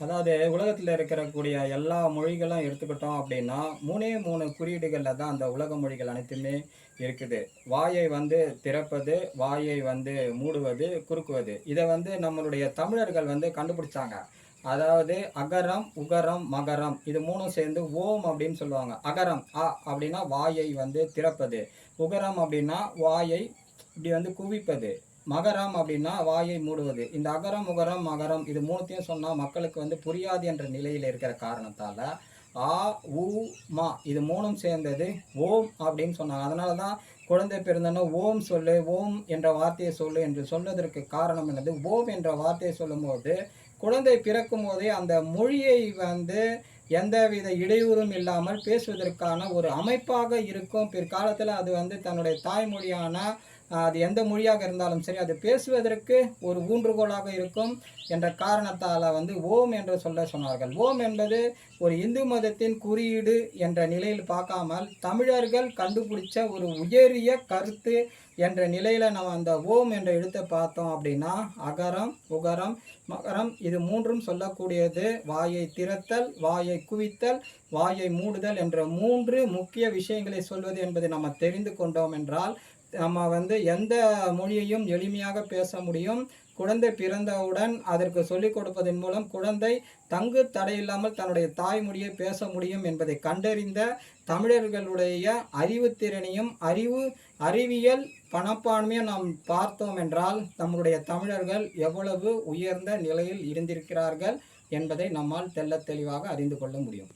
அதாவது உலகத்தில் இருக்கக்கூடிய எல்லா மொழிகளும் எடுத்துக்கிட்டோம் அப்படின்னா மூணே மூணு குறியீடுகளில் தான் அந்த உலக மொழிகள் அனைத்துமே இருக்குது. வாயை வந்து திறப்பது வாயை வந்து மூடுவது குறுக்குவது. இதை வந்து நம்மளுடைய தமிழர்கள் வந்து கண்டுபிடிச்சாங்க. அதாவது அகரம் உகரம் மகரம். இது மூணும் சேர்ந்து ஓம் அப்படின்னு சொல்லுவாங்க. அகரம் அ அப்படின்னா வாயை வந்து திறப்பது. உகரம் அப்படின்னா வாயை இப்படி வந்து குவிப்பது. மகரம் அப்படின்னா வாயை மூடுவது. இந்த அகரம் முகரம் மகரம் இது மூணுத்தையும் சொன்னால் மக்களுக்கு வந்து புரியாது என்ற நிலையில் இருக்கிற காரணத்தால் ஆ உ மா இது மூணும் சேர்ந்தது ஓம் அப்படின்னு சொன்னாங்க. அதனால தான் குழந்தை பிறந்தன ஓம் சொல்லு ஓம் என்ற வார்த்தையை சொல்லு என்று சொல்வதற்கு காரணம் என்னது? ஓம் என்ற வார்த்தையை சொல்லும்போது குழந்தை பிறக்கும் போதே அந்த மொழியை வந்து எந்தவித இடையூறும் இல்லாமல் பேசுவதற்கான ஒரு அமைப்பாக இருக்கும். பிற்காலத்தில் அது வந்து தன்னுடைய தாய்மொழியான அது எந்த மொழியாக இருந்தாலும் சரி அது பேசுவதற்கு ஒரு ஊன்றுகோலாக இருக்கும் என்ற காரணத்தால் வந்து ஓம் என்று சொல்ல சொன்னார்கள். ஓம் என்பது ஒரு இந்து மதத்தின் குறியீடு என்ற நிலையில் பார்க்காமல் தமிழர்கள் கண்டுபிடிச்ச ஒரு உயரிய கருத்து என்ற நிலையில் நம்ம அந்த ஓம் என்ற எழுத்தை பார்த்தோம் அப்படின்னா அகரம் உகரம் மகரம் இது மூன்றும் சொல்லக்கூடியது. வாயை திறத்தல் வாயை குவித்தல் வாயை மூடுதல் என்ற மூன்று முக்கிய விஷயங்களை சொல்வது என்பதை நம்ம தெரிந்து கொண்டோம் என்றால் நம்ம வந்து எந்த மொழியையும் எளிமையாக பேச முடியும். குழந்தை பிறந்தவுடன் அதற்கு சொல்லிக் கொடுப்பதன் மூலம் குழந்தை தங்கு தடையில்லாமல் தன்னுடைய தாய்மொழியை பேச முடியும் என்பதை கண்டறிந்த தமிழர்களுடைய அறிவுத்திறனையும் அறிவு அறிவியல் பணப்பான்மையும் நாம் பார்த்தோம் என்றால் நம்முடைய தமிழர்கள் எவ்வளவு உயர்ந்த நிலையில் இருந்திருக்கிறார்கள் என்பதை நம்மால் தெல்ல தெளிவாக அறிந்து கொள்ள முடியும்.